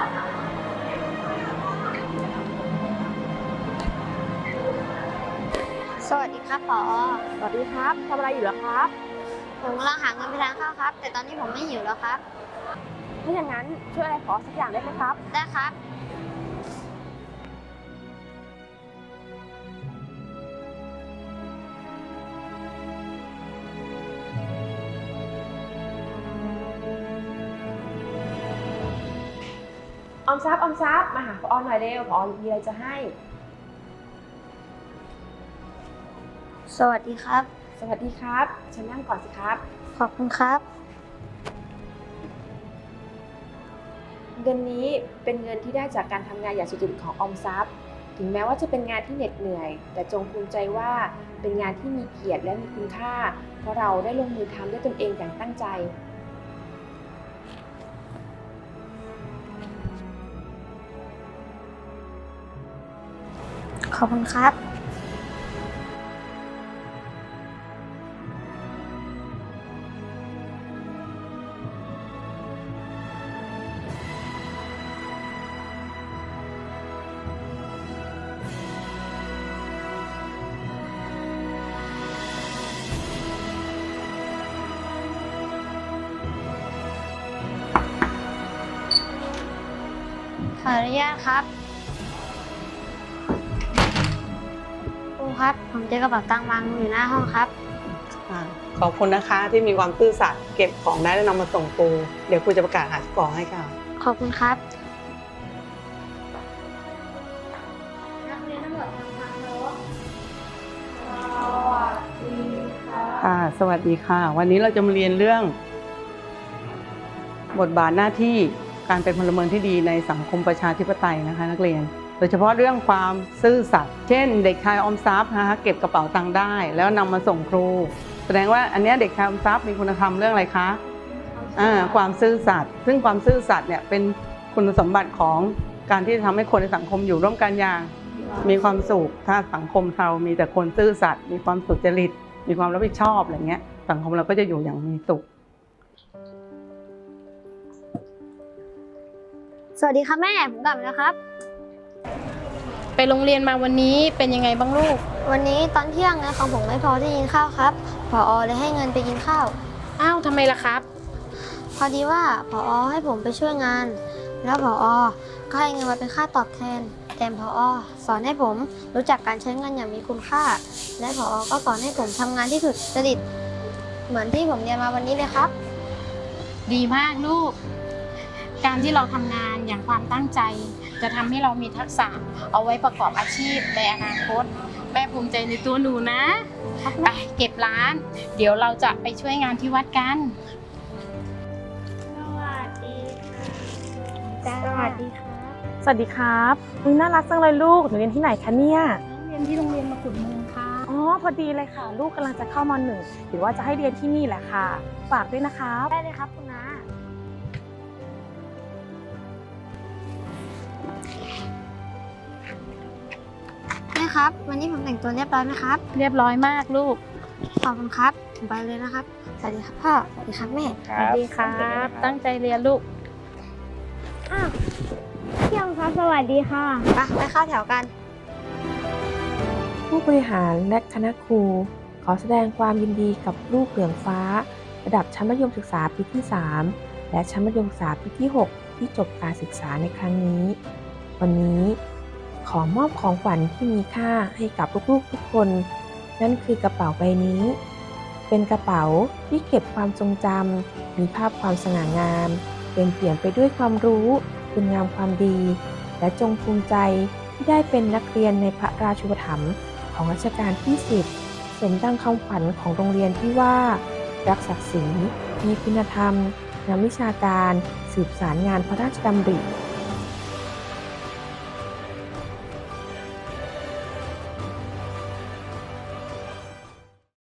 สวัสดีครับพอสวัสดีครับทำอะไรอยู่หรอครับ ผมกำลังหาเงินไปทานข้าวครับ แต่ตอนนี้ผมไม่หิวแล้วครับ ถ้าอย่างนั้นช่วยอะไรขอสักอย่างได้ไหมครับ ได้ครับ ออมทรัพย์ออมทรัพย์มาหาพอหน่อยเร็วพอมีอะไรจะให้ สวัสดีครับ สวัสดีครับเชิญนั่งก่อนสิครับ ขอบคุณครับ เงินนี้เป็นเงินที่ได้จากการทำงานอย่างสุจริตของออมทรัพย์ ถึงแม้ว่าจะเป็นงานที่เหน็ดเหนื่อย แต่จงภูมิใจว่าเป็นงานที่มีเกียรติและมีคุณค่า เพราะเราได้ลงมือทำด้วยตนเองอย่างตั้งใจ อบคุณครับขออนุญาตครับ ครูครับ ผมเจอกระเป๋าตังค์วางอยู่หน้าห้องครับ อ่าขอบคุณนะคะที่มีความซื่อสัตย์เก็บของได้แล้วนำมาส่งครูเดี๋ยวครูจะประกาศหาเจ้าของให้ค่ะ ขอบคุณครับ นักเรียนทั้งหมดทำความเคารพสวัสดีครับค่ะ สวัสดีค่ะ วันนี้เราจะมาเรียนเรื่อง บทบาทหน้าที่การเป็นพลเมืองที่ดีในสังคมประชาธิปไตยนะคะ นักเรียน โดยเฉพาะเรื่องความซื่อสัตย์เช่น เด็กชายออมทรัพย์นะคะเก็บกระเป๋าตังค์ได้ แล้วนำมาส่งครู แสดงว่าอันเนี้ยเด็กชายออมทรัพย์มีคุณธรรมเรื่องอะไรคะอ่าความซื่อสัตย์ซึ่งความซื่อสัตย์เนี่ยเป็นคุณสมบัติของการที่จะทำให้คนในสังคมอยู่ร่วมกันอย่างมีความสุขถ้าสังคมเรามีแต่คนซื่อสัตย์มีความสุจริต มีความรับผิดชอบอะไรเงี้ย สังคมเราก็จะอยู่อย่างมีสุข สวัสดีครับแม่ผมกลับมาแล้วครับ ไปโรงเรียนมาวันนี้เป็นยังไงบ้างลูก วันนี้ตอนเที่ยงเงินของผมไม่พอที่กินข้าวครับผอเลยให้เงินไปกินข้าว อ้าวทำไมล่ะครับ พอดีว่าผอให้ผมไปช่วยงาน แล้วผอก็ให้เงินมาเป็นค่าตอบแทน แต่ผอสอนให้ผมรู้จักการใช้เงินอย่างมีคุณค่า และผอก็สอนให้ผมทำงานที่สุจริตเหมือนที่ผมเรียนมาวันนี้เลยครับ ดีมากลูก การที่เราทำงานอย่างความตั้งใจ จะทำให้เรามีทักษะเอาไว้ประกอบอาชีพในอนาคต แม่ภูมิใจในตัวหนูนะไปเก็บร้าน เดี๋ยวเราจะไปช่วยงานที่วัดกันสวัสดีค่ะสวัสดีครับสวัสดีครับอุ๊ยน่ารักจังเลยลูก หนูเรียนที่ไหนคะเนี่ยเรียนที่โรงเรียนมกุฎเมืองค่ะ อ๋อ พอดีเลยค่ะ ลูกกำลังจะเข้ามหนึ่งหรือว่าจะให้เรียนที่นี่แหละค่ะ ฝากด้วยนะครับ ได้เลยครับคุณน้า แม่ครับ วันนี้ผมแต่งตัวเรียบร้อยไหมครับ เรียบร้อยมากลูก ขอบคุณครับผมไปเลยนะครับ สวัสดีครับพ่อ สวัสดีครับแม่ สวัสดีครับ ตั้งใจเรียนลูกพี่ยงครับ สวัสดีค่ะไปไปเข้าแถวกัน ผู้บริหารและคณะครู ขอแสดงความยินดีกับลูกเหลืองฟ้า ระดับชั้นมัธยมศึกษาปีที่ 3 และชั้นมัธยมศึกษาปีที่ 6 ที่จบการศึกษาในครั้งนี้ วันนี้ขอมอบของขวัญที่มีค่าให้กับลูกๆทุกคน นั่นคือกระเป๋าใบนี้ เป็นกระเป๋าที่เก็บความทรงจำมีภาพความสง่างามเป็นเปลี่ยนไปด้วยความรู้คุณงามความดี และจงภูมิใจที่ได้เป็นนักเรียนในพระราชูปถัมภ์ของรัชกาลที่ 10 สมดังคำขวัญของโรงเรียนที่ว่า รักศักดิ์ศรีมีคุณธรรมนำวิชาการ สืบสารงานพระราชดำริ